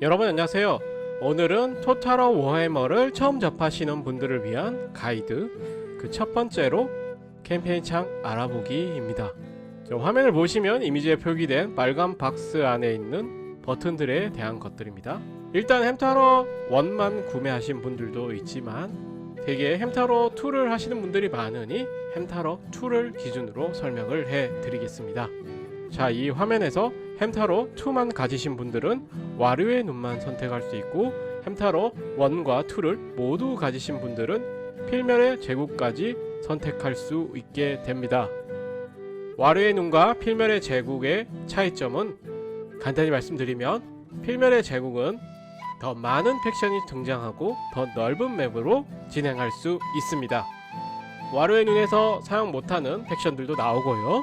여러분 안녕하세요. 오늘은 토탈워 워해머를 처음 접하시는 분들을 위한 가이드 그 첫 번째로 캠페인 창 알아보기입니다. 저 화면을 보시면 이미지에 표기된 빨간 박스 안에 있는 버튼들에 대한 것들입니다. 일단 햄타러 1만 구매하신 분들도 있지만 대개 햄타러 2를 하시는 분들이 많으니 햄타러 2를 기준으로 설명을 해 드리겠습니다. 자, 이 화면에서 햄타로 2만 가지신 분들은 와류의 눈만 선택할 수 있고 햄타로 1과 2를 모두 가지신 분들은 필멸의 제국까지 선택할 수 있게 됩니다. 와류의 눈과 필멸의 제국의 차이점은 간단히 말씀드리면 필멸의 제국은 더 많은 팩션이 등장하고 더 넓은 맵으로 진행할 수 있습니다. 와류의 눈에서 사용 못하는 팩션들도 나오고요.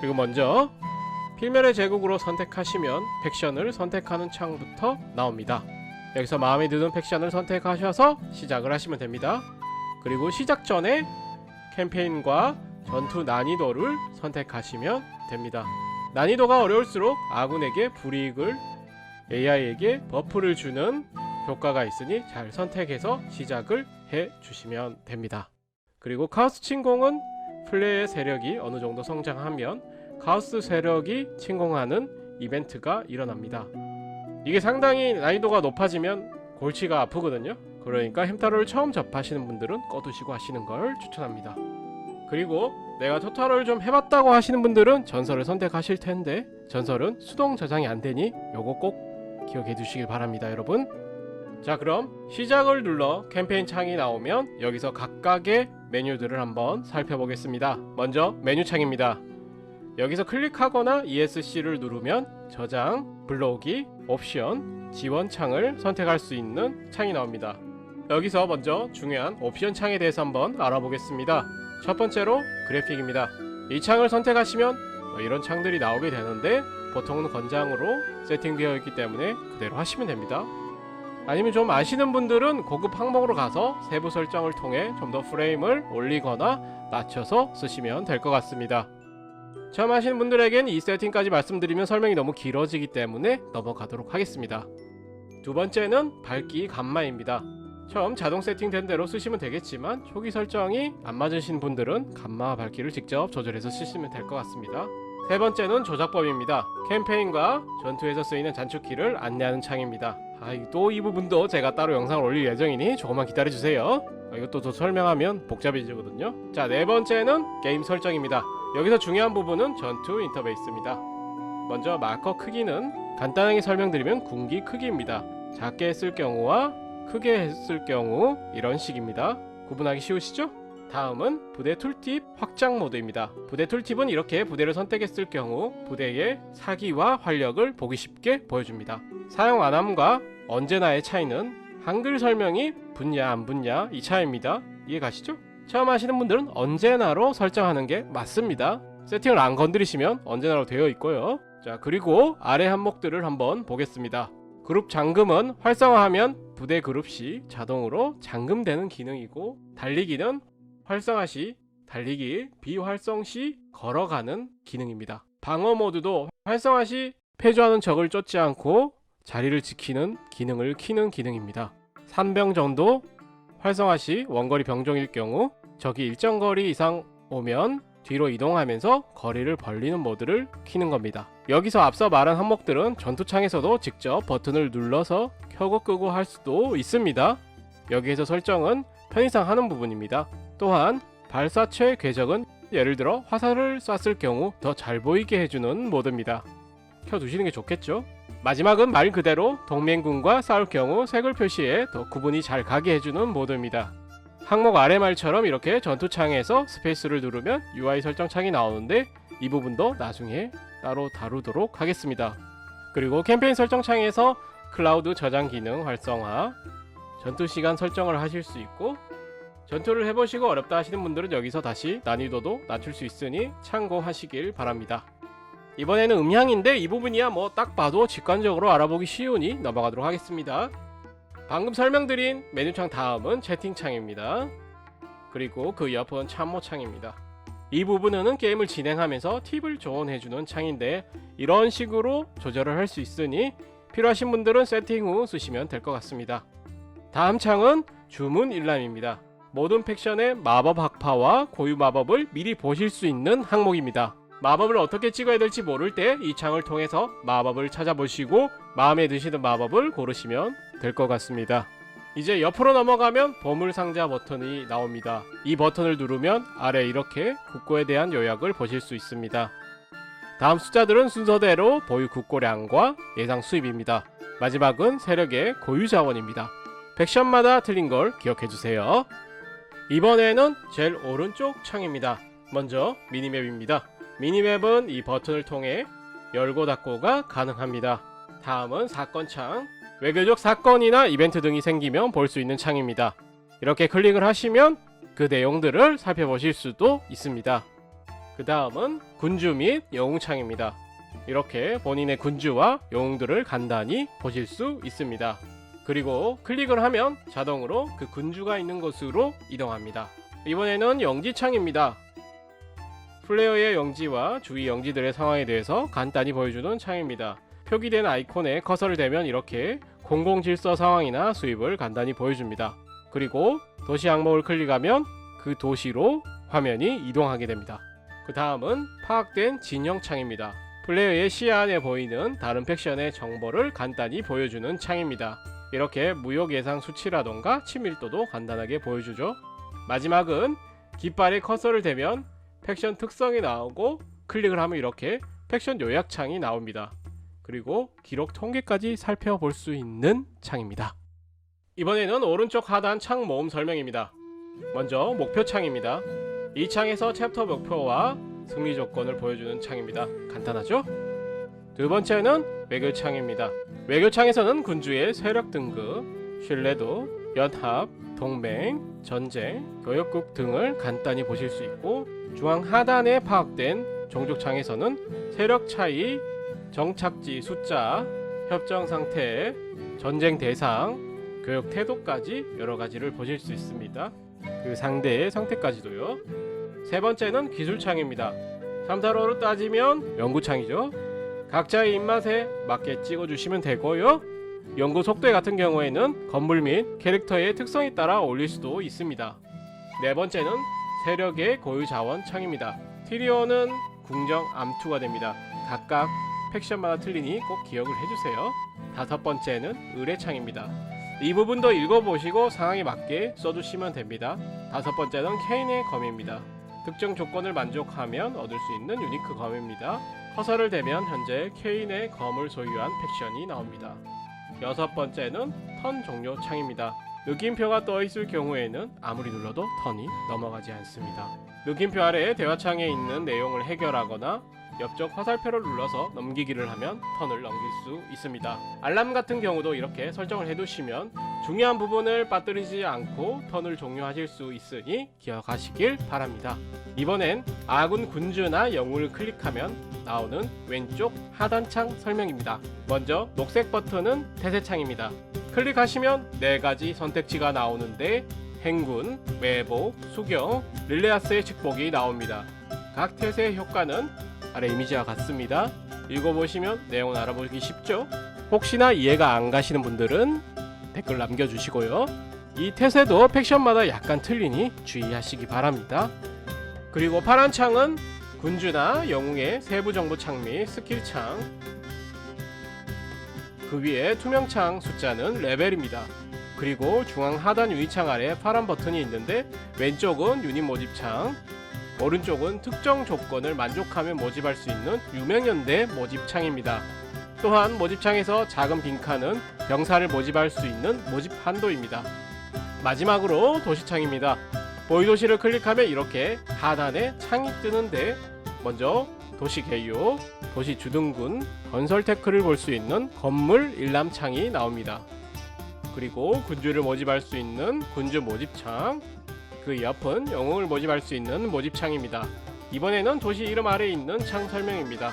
그리고 먼저 필멸의 제국으로 선택하시면 팩션을 선택하는 창부터 나옵니다. 여기서 마음에 드는 팩션을 선택하셔서 시작을 하시면 됩니다. 그리고 시작 전에 캠페인과 전투 난이도를 선택하시면 됩니다. 난이도가 어려울수록 아군에게 불이익을 AI에게 버프를 주는 효과가 있으니 잘 선택해서 시작을 해 주시면 됩니다. 그리고 카오스 침공은 플레이의 세력이 어느 정도 성장하면 카오스 세력이 침공하는 이벤트가 일어납니다. 이게 상당히 난이도가 높아지면 골치가 아프거든요. 그러니까 햄타로를 처음 접하시는 분들은 꺼두시고 하시는 걸 추천합니다. 그리고 내가 토탈을 좀 해봤다고 하시는 분들은 전설을 선택하실 텐데 전설은 수동 저장이 안 되니 요거 꼭 기억해 두시길 바랍니다, 여러분. 자, 그럼 시작을 눌러 캠페인 창이 나오면 여기서 각각의 메뉴들을 한번 살펴보겠습니다. 먼저 메뉴 창입니다. 여기서 클릭하거나 ESC를 누르면 저장, 불러오기, 옵션, 지원 창을 선택할 수 있는 창이 나옵니다. 여기서 먼저 중요한 옵션 창에 대해서 한번 알아보겠습니다. 첫 번째로 그래픽입니다. 이 창을 선택하시면 이런 창들이 나오게 되는데 보통은 건장으로 세팅되어 있기 때문에 그대로 하시면 됩니다. 아니면 좀 아시는 분들은 고급 항목으로 가서 세부 설정을 통해 좀 더 프레임을 올리거나 낮춰서 쓰시면 될 것 같습니다. 처음 하시는 분들에겐 이 세팅까지 말씀드리면 설명이 너무 길어지기 때문에 넘어가도록 하겠습니다. 두 번째는 밝기 감마입니다. 처음 자동 세팅된 대로 쓰시면 되겠지만 초기 설정이 안 맞으신 분들은 감마 밝기를 직접 조절해서 쓰시면 될 것 같습니다. 세 번째는 조작법입니다. 캠페인과 전투에서 쓰이는 단축키를 안내하는 창입니다. 아, 또 이 부분도 제가 따로 영상을 올릴 예정이니 조금만 기다려주세요. 아, 이것도 더 설명하면 복잡해지거든요. 자, 네 번째는 게임 설정입니다. 여기서 중요한 부분은 전투 인터페이스입니다. 먼저 마커 크기는 간단하게 설명드리면 군기 크기입니다. 작게 했을 경우와 크게 했을 경우 이런 식입니다. 구분하기 쉬우시죠? 다음은 부대 툴팁 확장 모드입니다. 부대 툴팁은 이렇게 부대를 선택했을 경우 부대의 사기와 활력을 보기 쉽게 보여줍니다. 사용 안함과 언제나의 차이는 한글 설명이 붙냐 안 붙냐 이 차이입니다. 이해 가시죠? 처음 하시는 분들은 언제나로 설정하는 게 맞습니다. 세팅을 안 건드리시면 언제나로 되어 있고요. 자 그리고 아래 항목들을 한번 보겠습니다. 그룹 잠금은 활성화하면 부대 그룹 시 자동으로 잠금되는 기능이고 달리기는 활성화 시 달리기 비활성 시 걸어가는 기능입니다. 방어 모드도 활성화 시 패주하는 적을 쫓지 않고 자리를 지키는 기능을 키는 기능입니다. 산병 정도 활성화 시 원거리 병종일 경우 적이 일정 거리 이상 오면 뒤로 이동하면서 거리를 벌리는 모드를 키는 겁니다. 여기서 앞서 말한 항목들은 전투창에서도 직접 버튼을 눌러서 켜고 끄고 할 수도 있습니다. 여기에서 설정은 편의상 하는 부분입니다. 또한 발사체 궤적은 예를 들어 화살을 쐈을 경우 더 잘 보이게 해주는 모드입니다. 켜두시는 게 좋겠죠? 마지막은 말 그대로 동맹군과 싸울 경우 색을 표시해 더 구분이 잘 가게 해주는 모드입니다. 항목 아래 말처럼 이렇게 전투창에서 스페이스를 누르면 UI 설정 창이 나오는데 이 부분도 나중에 따로 다루도록 하겠습니다. 그리고 캠페인 설정 창에서 클라우드 저장 기능 활성화, 전투 시간 설정을 하실 수 있고 전투를 해보시고 어렵다 하시는 분들은 여기서 다시 난이도도 낮출 수 있으니 참고하시길 바랍니다. 이번에는 음향인데 이 부분이야 뭐 딱 봐도 직관적으로 알아보기 쉬우니 넘어가도록 하겠습니다. 방금 설명드린 메뉴창 다음은 채팅창입니다. 그리고 그 옆은 참모창입니다. 이 부분은 게임을 진행하면서 팁을 조언해주는 창인데 이런 식으로 조절을 할 수 있으니 필요하신 분들은 세팅 후 쓰시면 될 것 같습니다. 다음 창은 주문 일람입니다. 모든 팩션의 마법 학파와 고유 마법을 미리 보실 수 있는 항목입니다. 마법을 어떻게 찍어야 될지 모를 때 이 창을 통해서 마법을 찾아보시고 마음에 드시는 마법을 고르시면 될 것 같습니다. 이제 옆으로 넘어가면 보물 상자 버튼이 나옵니다. 이 버튼을 누르면 아래 이렇게 국고에 대한 요약을 보실 수 있습니다. 다음 숫자들은 순서대로 보유 국고량과 예상 수입입니다. 마지막은 세력의 고유 자원입니다. 팩션마다 틀린 걸 기억해 주세요. 이번에는 제일 오른쪽 창입니다. 먼저 미니맵입니다. 미니맵은 이 버튼을 통해 열고 닫고가 가능합니다. 다음은 사건 창. 외교적 사건이나 이벤트 등이 생기면 볼 수 있는 창입니다. 이렇게 클릭을 하시면 그 내용들을 살펴보실 수도 있습니다. 그 다음은 군주 및 영웅창입니다. 이렇게 본인의 군주와 영웅들을 간단히 보실 수 있습니다. 그리고 클릭을 하면 자동으로 그 군주가 있는 곳으로 이동합니다. 이번에는 영지창입니다. 플레이어의 영지와 주위 영지들의 상황에 대해서 간단히 보여주는 창입니다. 표기된 아이콘에 커서를 대면 이렇게 공공질서 상황이나 수입을 간단히 보여줍니다. 그리고 도시 항목을 클릭하면 그 도시로 화면이 이동하게 됩니다. 그 다음은 파악된 진영 창입니다. 플레이어의 시야 안에 보이는 다른 팩션의 정보를 간단히 보여주는 창입니다. 이렇게 무역 예상 수치라던가 친밀도도 간단하게 보여주죠. 마지막은 깃발에 커서를 대면 팩션 특성이 나오고 클릭을 하면 이렇게 팩션 요약창이 나옵니다. 그리고 기록 통계까지 살펴볼 수 있는 창입니다. 이번에는 오른쪽 하단 창 모음 설명입니다. 먼저 목표 창입니다. 이 창에서 챕터 목표와 승리 조건을 보여주는 창입니다. 간단하죠? 두 번째는 외교 창입니다. 외교 창에서는 군주의 세력 등급, 신뢰도, 연합, 동맹, 전쟁, 교역국 등을 간단히 보실 수 있고 중앙 하단에 파악된 종족 창에서는 세력 차이, 정착지 숫자, 협정 상태, 전쟁 대상, 교역 태도까지 여러 가지를 보실 수 있습니다. 그 상대의 상태까지도요. 세 번째는 기술창입니다. 3, 4로로 따지면 연구창이죠. 각자의 입맛에 맞게 찍어주시면 되고요. 연구 속도 같은 경우에는 건물 및 캐릭터의 특성에 따라 올릴 수도 있습니다. 네 번째는 세력의 고유 자원 창입니다. 티리오는 궁정 암투가 됩니다. 각각 팩션마다 틀리니 꼭 기억을 해주세요. 다섯 번째는 의뢰창입니다. 이 부분도 읽어보시고 상황에 맞게 써주시면 됩니다. 다섯 번째는 케인의 검입니다. 특정 조건을 만족하면 얻을 수 있는 유니크 검입니다. 커서를 대면 현재 케인의 검을 소유한 팩션이 나옵니다. 여섯 번째는 턴 종료 창입니다. 느낌표가 떠 있을 경우에는 아무리 눌러도 턴이 넘어가지 않습니다. 느낌표 아래에 대화창에 있는 내용을 해결하거나 옆쪽 화살표를 눌러서 넘기기를 하면 턴을 넘길 수 있습니다. 알람 같은 경우도 이렇게 설정을 해두시면 중요한 부분을 빠뜨리지 않고 턴을 종료하실 수 있으니 기억하시길 바랍니다. 이번엔 아군 군주나 영웅을 클릭하면 나오는 왼쪽 하단창 설명입니다. 먼저 녹색 버튼은 태세창입니다. 클릭하시면 네 가지 선택지가 나오는데 행군, 매복, 수경, 릴레아스의 축복이 나옵니다. 각 태세의 효과는 아래 이미지와 같습니다. 읽어보시면 내용을 알아보기 쉽죠? 혹시나 이해가 안 가시는 분들은 댓글 남겨주시고요. 이 태세도 팩션마다 약간 틀리니 주의하시기 바랍니다. 그리고 파란 창은 군주나 영웅의 세부 정보 창 및 스킬 창. 그 위에 투명 창 숫자는 레벨입니다. 그리고 중앙 하단 유리 창 아래 파란 버튼이 있는데 왼쪽은 유닛 모집 창, 오른쪽은 특정 조건을 만족하면 모집할 수 있는 유명연대 모집창입니다. 또한 모집창에서 작은 빈칸은 병사를 모집할 수 있는 모집 한도입니다. 마지막으로 도시창입니다. 보이도시를 클릭하면 이렇게 하단에 창이 뜨는데 먼저 도시 개요, 도시 주둔군, 건설 테크를 볼 수 있는 건물 일람창이 나옵니다. 그리고 군주를 모집할 수 있는 군주 모집창, 그 옆은 영웅을 모집할 수 있는 모집창입니다. 이번에는 도시 이름 아래에 있는 창 설명입니다.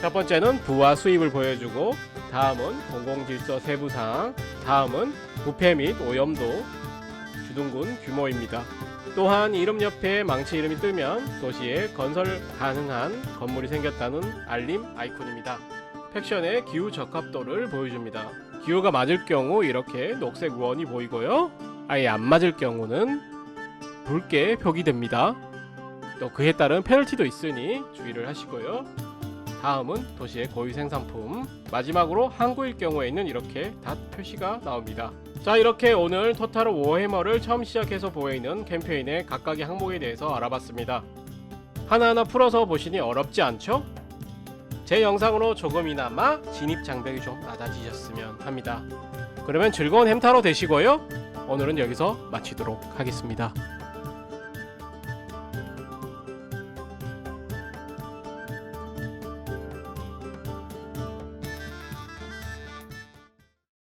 첫 번째는 부와 수입을 보여주고 다음은 공공질서 세부사항, 다음은 부패 및 오염도, 주둔군 규모입니다. 또한 이름 옆에 망치 이름이 뜨면 도시에 건설 가능한 건물이 생겼다는 알림 아이콘입니다. 팩션의 기후 적합도를 보여줍니다. 기후가 맞을 경우 이렇게 녹색 원이 보이고요. 아예 안 맞을 경우는 붉게 표기됩니다. 또 그에 따른 페널티도 있으니 주의를 하시고요. 다음은 도시의 고유 생산품. 마지막으로 항구일 경우에는 이렇게 닷 표시가 나옵니다. 자 이렇게 오늘 토탈 워해머를 처음 시작해서 보이는 캠페인의 각각의 항목에 대해서 알아봤습니다. 하나하나 풀어서 보시니 어렵지 않죠? 제 영상으로 조금이나마 진입 장벽이 좀 낮아지셨으면 합니다. 그러면 즐거운 햄타로 되시고요. 오늘은 여기서 마치도록 하겠습니다.